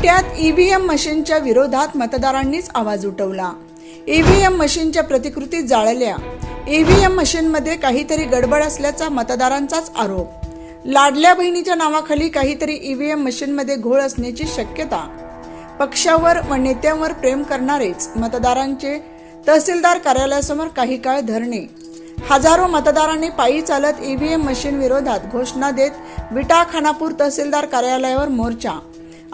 पेट्यात EVM मशीनच्या विरोधात मतदारांनीच आवाज उठवला. ईव्हीएम मशीनच्या प्रतिकृती जाळल्या. ईव्हीएम मशीनमध्ये काहीतरी गडबड असल्याचा मतदारांचाच आरोप. लाडल्या बहिणीच्या नावाखाली काहीतरी ईव्हीएम मशीनमध्ये घोळ असण्याची शक्यता. पक्षावर व नेत्यांवर प्रेम करणारेच मतदारांचे तहसीलदार कार्यालयासमोर काही काळ धरणे. हजारो मतदारांनी पायी चालत ईव्हीएम मशीन विरोधात घोषणा देत विटा खानापूर तहसीलदार कार्यालयावर मोर्चा.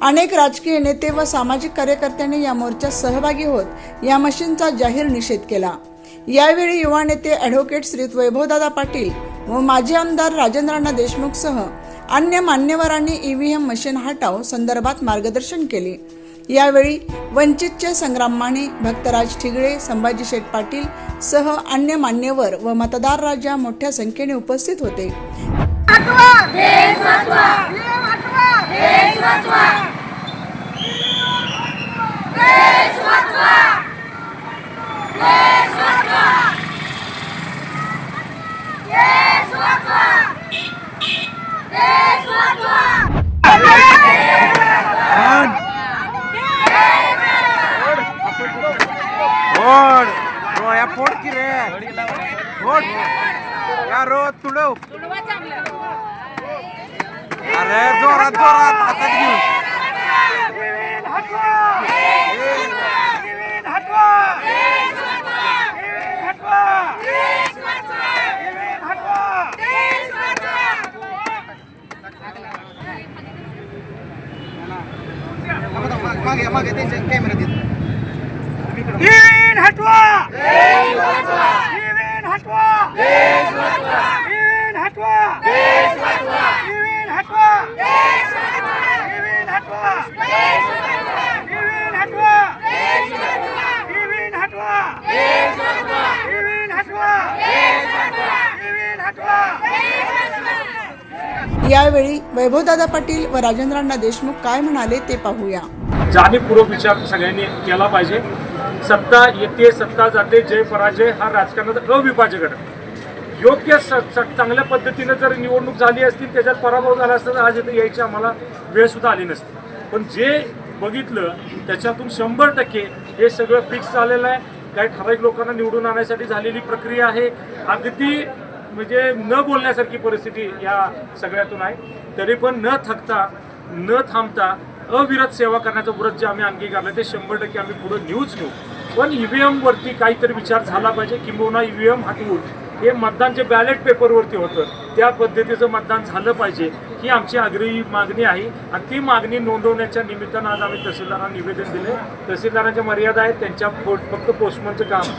अनेक राजकीय नेते व सामाजिक कार्यकर्त्यांनी या मोर्चात सहभागी होत या मशीनचा जाहीर निषेध केला. यावेळी युवा नेते ॲडव्होकेट श्री वैभवदादा पाटील व माजी आमदार राजेंद्रना देशमुखसह अन्य मान्यवरांनी ईव्हीएम मशीन हटाव संदर्भात मार्गदर्शन केले. यावेळी वंचितचे संग्राम माने भक्तराज ठिगळे संभाजी शेठ पाटील सह अन्य मान्यवर व मतदार राजा मोठ्या संख्येने उपस्थित होते. देश वाचवा फोड की रे. फोड. या रो तुडव. तुडवा चांगला. अरे जोरात जोरात हातात घेऊन. मागे मागे त्यांच्या कॅमेरा देत हटवा हटवा इवीन हटवा इवीन हटवा इवीन हटवा इवीन हटवा इवीन हटवा इवीन हटवा इवीन हटवा यावेळी वैभवदादा पाटील व राजेंद्रांना देशमुख काय म्हणाले ते पाहूया. म्हणजे जाणीवपूर्वक विचार सगळ्यांनी केला पाहिजे. सत्ता येते सत्ता जाते जय पराजय हा राजकारणाचा अविभाज्य घटक. योग्य स चांगल्या पद्धतीनं जर निवडणूक झाली असती त्याच्यात पराभव झाला असता तर आज इथे यायची आम्हाला वेळसुद्धा आली नसती. पण जे बघितलं त्याच्यातून शंभर टक्के हे सगळं फिक्स झालेलं आहे. काही ठराविक लोकांना निवडून आणण्यासाठी झालेली प्रक्रिया आहे. अगदी म्हणजे न बोलण्यासारखी परिस्थिती या सगळ्यातून आहे. तरी पण न थकता न थांबता अविरत सेवा करण्याचं व्रत जे आम्ही अंगीकारलं ते शंभर टक्के आम्ही पुढे नेऊच घेऊ पण ईव्हीएम वरती काहीतरी विचार झाला पाहिजे किंबहुना ईव्हीएम हटवून हे मतदान जे बॅलेट पेपरवरती होतं त्या पद्धतीचं मतदान झालं पाहिजे ही आमची आग्रही मागणी आहे. आणि ती मागणी नोंदवण्याच्या निमित्तानं आज आम्ही तहसीलदारांना निवेदन दिले तहसीलदारांच्या मर्यादा आहेत त्यांच्या फक्त पोस्टमनचं काम.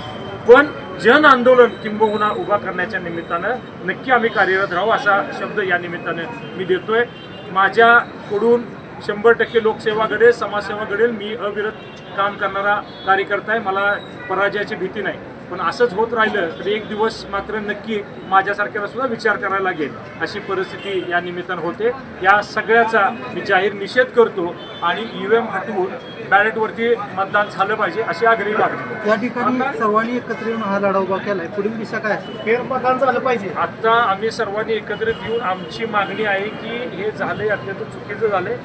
पण जन आंदोलन किंबहुना उभा करण्याच्या निमित्तानं नक्की आम्ही कार्यरत राहू असा शब्द या निमित्तानं मी देतोय. माझ्याकडून शंभर टक्के लोकसेवा घडेल समाजसेवा घडेल. मी अविरत काम करणारा कार्यकर्ता आहे. मला पराजयाची भीती नाही. पण असंच होत राहिलं तर एक दिवस मात्र नक्की माझ्यासारख्याला सुद्धा विचार करायला लागेल अशी परिस्थिती या निमित्तानं होते. या सगळ्याचा मी जाहीर निषेध करतो आणि ईव्हीएम हटवून बॅलेटवरती मतदान झालं पाहिजे अशी आग्रही मागणी. या ठिकाणी सर्वांनी एकत्र येऊन हा लढा उभा केलाय. पुढील दिशा काय फेरमतदान झालं पाहिजे. आता आम्ही सर्वांनी एकत्रित येऊन आमची मागणी आहे की हे झाले अत्यंत चुकीचं झाले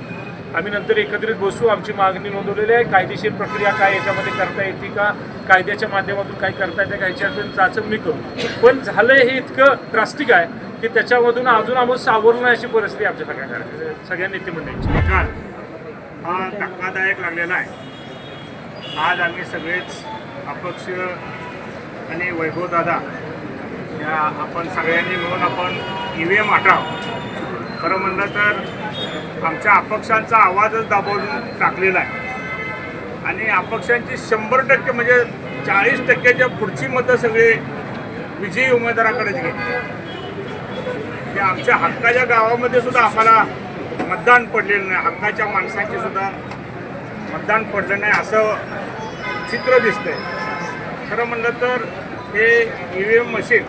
आम्ही नंतर एकत्रित बसू आमची मागणी नोंदवलेली आहे. कायदेशीर प्रक्रिया काय याच्यामध्ये करता येते का? कायद्याच्या माध्यमातून काय करता येते का याच्यातून चाचपणी करू. पण झालं हे इतकं ड्रास्टिक आहे की त्याच्यामधून अजून आम्ही सावरलं नाही अशी परिस्थिती आमच्या सगळ्या सगळ्या नेतेमंडळींची. निकाल हा धक्कादायक लागलेला आहे. आज आम्ही सगळेच अपक्ष आणि वैभवदादा या आपण सगळ्यांनी मिळून आपण ई व्ही एम हटाव खरं म्हणलं तर आमच्या अपक्षांचा आवाजच दाबवून टाकलेला आहे. आणि अपक्षांची शंभर टक्के म्हणजे चाळीस टक्क्याच्या पुढची मतं सगळी विजयी उमेदवाराकडेच गेली आमच्या हक्काच्या गावामध्ये सुद्धा आम्हाला मतदान पडलेलं नाही. हक्काच्या माणसांची सुद्धा मतदान पडलं नाही असं चित्र दिसतंय. खरं म्हणलं तर हे ई व्ही एम मशीन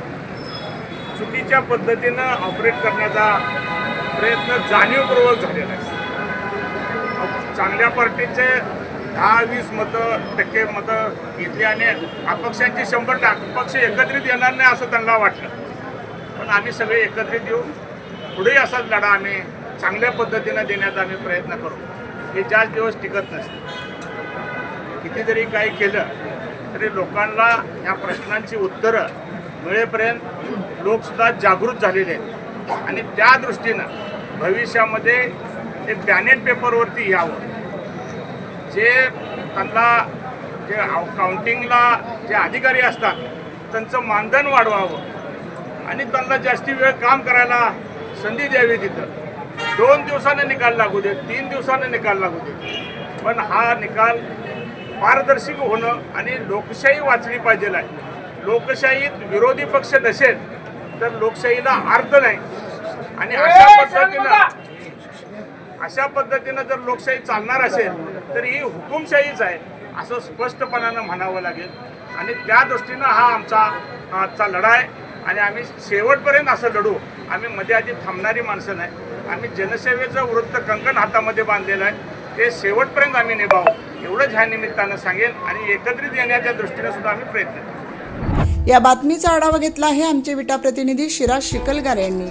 चुकीच्या पद्धतीनं ऑपरेट करण्याचा प्रयत्न जाणीवपूर्वक झालेला आहे. चांगल्या पार्टीचे दहा वीस मतं टक्के मतं घेतली आणि अपक्षांची शंभर टक्के अपक्ष एकत्रित येणार नाही असं त्यांना वाटलं. पण आम्ही सगळे एकत्रित येऊ. पुढेही असाच लढा आम्ही चांगल्या पद्धतीनं देण्याचा आम्ही प्रयत्न करू. हे जास्त दिवस टिकत नसते. किती जरी काही केलं तरी लोकांना ह्या प्रश्नांची उत्तरं मिळेपर्यंत लोकसुद्धा जागृत झालेले आहेत. आणि त्या दृष्टीनं भविष्यामध्ये ते बॅनेट पेपरवरती यावं. जे त्यांना जे काउंटिंगला जे अधिकारी असतात त्यांचं मानधन वाढवावं. आणि त्यांना जास्ती वेळ काम करायला संधी द्यावी तिथं. दोन दिवसानं निकाल लागू दे तीन दिवसानं निकाल लागू दे पण हा निकाल पारदर्शक होणं आणि लोकशाही वाचली पाहिजे आहे लोकशाहीत विरोधी पक्ष नसेल तर लोकशाहीला अर्थ नाही. आणि अशा पद्धतीनं अशा पद्धतीनं जर लोकशाही चालणार असेल तर ही हुकुमशाहीच आहे असं स्पष्टपणानं म्हणावं लागेल. आणि त्या दृष्टीनं हा आमचा आजचा लढा आहे. आणि आम्ही शेवटपर्यंत असं लढू. आम्ही मध्ये आधी थांबणारी माणसं नाही. आम्ही जनसेवेचं वृत्त कंकण हातामध्ये बांधलेलं आहे. ते शेवटपर्यंत आम्ही निभावू. एवढंच ह्या निमित्तानं सांगेल आणि एकत्रित येण्याच्या दृष्टीनं सुद्धा आम्ही प्रयत्न करू. या बातमीचा आढावा घेतला आहे आमचे विटा प्रतिनिधी शिराज शिकलगार यांनी.